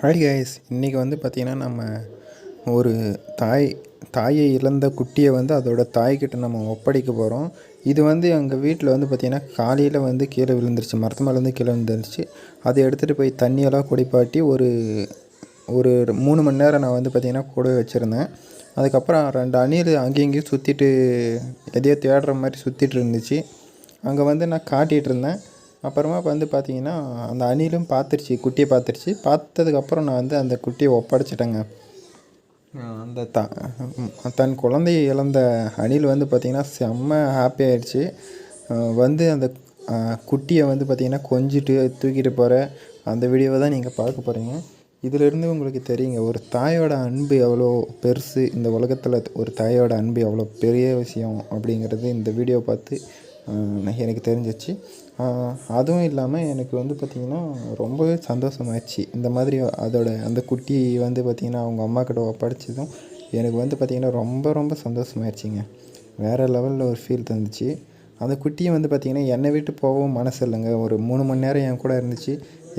Hi guys இன்றைக்கி வந்து பார்த்திங்கன்னா நம்ம ஒரு தாய் தாயை இழந்த குட்டியை வந்து அதோட தாய்கிட்ட நம்ம ஒப்படைக்க போகிறோம் இது வந்து எங்கள் வீட்டில் வந்து பார்த்திங்கன்னா காலையில் வந்து கீழே விழுந்துருச்சு. மரத்து மேலேருந்து கீழே விழுந்துருச்சு. அதை எடுத்துகிட்டு போய் தண்ணியெல்லாம் குடிப்பாட்டி ஒரு ஒரு மூணு மணி நேரம் நான் வந்து பார்த்திங்கன்னா கூட வச்சுருந்தேன். அதுக்கப்புறம் ரெண்டு அணில் அங்கேயும் இங்கேயும் சுற்றிட்டு எதையோ தேடுற மாதிரி சுற்றிட்டு இருந்துச்சு. அங்கே வந்து நான் காட்டிகிட்டு இருந்தேன். அப்புறமா வந்து பார்த்தீங்கன்னா அந்த அணிலும் பார்த்துருச்சு குட்டியை பார்த்துருச்சு பார்த்ததுக்கப்புறம் நான் வந்து அந்த குட்டியை ஒப்படைச்சிட்டேங்க. அந்த த தன் குழந்தையை இழந்த அணில் வந்து பார்த்திங்கன்னா செம்ம ஹாப்பி ஆயிடுச்சு. வந்து அந்த குட்டியை வந்து பார்த்திங்கன்னா கொஞ்சிட்டு தூக்கிட்டு போகிற அந்த வீடியோவை தான் நீங்கள் பார்க்க போகிறீங்க இதிலிருந்து உங்களுக்கு தெரியுங்க ஒரு தாயோட அன்பு எவ்வளோ பெருசு. இந்த உலகத்தில் ஒரு தாயோட அன்பு எவ்வளோ பெரிய விஷயம் அப்படிங்கிறது இந்த வீடியோ பார்த்து எனக்கு தெரிஞ்சிச்சு. அதுவும் இல்லாமல் எனக்கு வந்து பார்த்திங்கன்னா ரொம்பவே சந்தோஷமாயிடுச்சு. இந்த மாதிரி அதோட அந்த குட்டி வந்து பார்த்திங்கன்னா அவங்க அம்மாக்கிட்ட ஒப்படைச்சதும் எனக்கு வந்து பார்த்திங்கன்னா ரொம்ப ரொம்ப சந்தோஷமாயிடுச்சிங்க. வேறு லெவலில் ஒரு ஃபீல் தந்துச்சு. அந்த குட்டியை வந்து பார்த்திங்கன்னா என்னை விட்டு போகவும் மனசு இல்லைங்க ஒரு மூணு மணி நேரம் என் கூட இருந்துச்சு.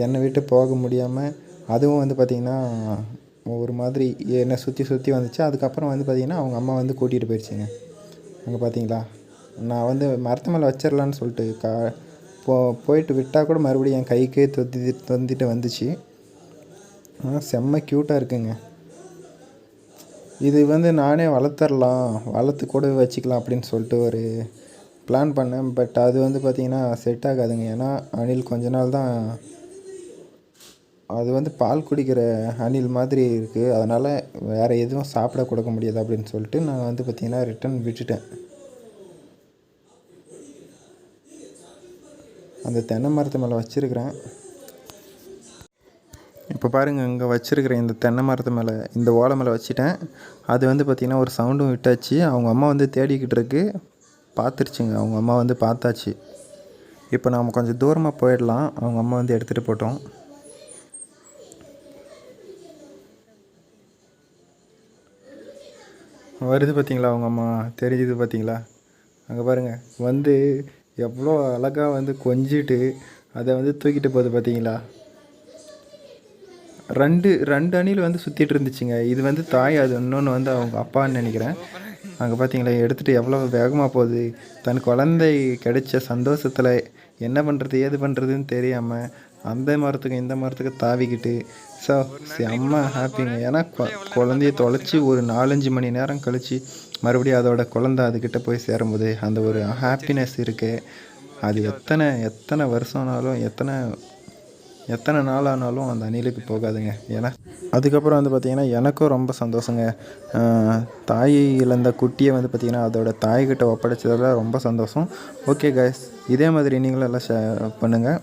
என்னை விட்டு போக முடியாமல் அதுவும் வந்து பார்த்திங்கன்னா ஒரு மாதிரி என்னை சுற்றி சுற்றி வந்துச்சு. அதுக்கப்புறம் வந்து பார்த்திங்கன்னா அவங்க அம்மா வந்து கூட்டிகிட்டு போயிடுச்சுங்க. அங்கே பார்த்தீங்களா நான் வந்து மரத்து மேலே வச்சிடலான்னு சொல்லிட்டு கா போ போயிட்டு விட்டால் கூட மறுபடியும் என் கைக்கே தொத்தி தொந்திட்டு வந்துச்சு. ஆனால் செம்ம க்யூட்டாக இருக்குங்க. இது வந்து நானே வளர்த்துடலாம் வளர்த்து கூட வச்சுக்கலாம் அப்படின்னு சொல்லிட்டு ஒரு பிளான் பண்ணேன். பட் அது வந்து பார்த்திங்கன்னா செட் ஆகாதுங்க. ஏன்னா அணில் கொஞ்ச நாள் தான் அது வந்து பால் குடிக்கிற அணில் மாதிரி இருக்குது அதனால் வேறு எதுவும் சாப்பிட கொடுக்க முடியாது அப்படின்னு சொல்லிட்டு நான் வந்து பார்த்திங்கன்னா ரிட்டன் விட்டுட்டேன். அந்த தென்னை மரத்து மேலே வச்சுருக்கிறேன். இப்போ பாருங்கள் இங்கே வச்சுருக்கிறேன் இந்த தென்னை மரத்து மேலே இந்த ஓலை மேலே வச்சுட்டேன். அது வந்து பார்த்திங்கன்னா ஒரு சவுண்டும் விட்டாச்சு. அவங்க அம்மா வந்து தேடிக்கிட்டு இருக்கு. பார்த்துருச்சுங்க அவங்க அம்மா வந்து பார்த்தாச்சு. இப்போ நாம் கொஞ்சம் தூரமாக போயிடலாம். அவங்க அம்மா வந்து எடுத்துகிட்டு போட்டோம். வருது பார்த்தீங்களா அவங்க அம்மா? தெரிஞ்சுது பார்த்தீங்களா அங்கே பாருங்கள் வந்து எவ்வளோ அழகாக வந்து கொஞ்சிட்டு அதை வந்து தூக்கிட்டு போகுது பார்த்தீங்களா? ரெண்டு ரெண்டு அணில் வந்து சுற்றிட்டு இருந்துச்சுங்க. இது வந்து தாய் அது இன்னொன்று வந்து அவங்க அப்பான்னு நினைக்கிறேன். அங்கே பார்த்தீங்களா எடுத்துகிட்டு எவ்வளோ வேகமாக போகுது. தன் குழந்தை கிடைச்ச சந்தோஷத்தில் என்ன பண்ணுறது ஏது பண்ணுறதுன்னு தெரியாமல் அந்த மரத்துக்கு இந்த மரத்துக்கு தாவிக்கிட்டு ஸோ செம்ம ஹாப்பிங்க ஏன்னா குழந்தைய தொலைச்சி ஒரு நாலஞ்சு மணி நேரம் கழித்து மறுபடியும் அதோட குழந்த அதுக்கிட்ட போய் சேரும்போது அந்த ஒரு ஹாப்பினஸ் இருக்குது அது எத்தனை எத்தனை வருஷம்னாலும் எத்தனை எத்தனை நாள் ஆனாலும் அந்த அணிலுக்கு போகாதுங்க. ஏன்னா அதுக்கப்புறம் வந்து பார்த்திங்கன்னா எனக்கும் ரொம்ப சந்தோஷங்க. தாய் இழந்த குட்டியை வந்து பார்த்திங்கன்னா அதோட தாய்கிட்ட ஒப்படைச்சதில் ரொம்ப சந்தோஷம். ஓகே கைஸ் இதே மாதிரி நீங்களும் எல்லாம் ஷே பண்ணுங்கள்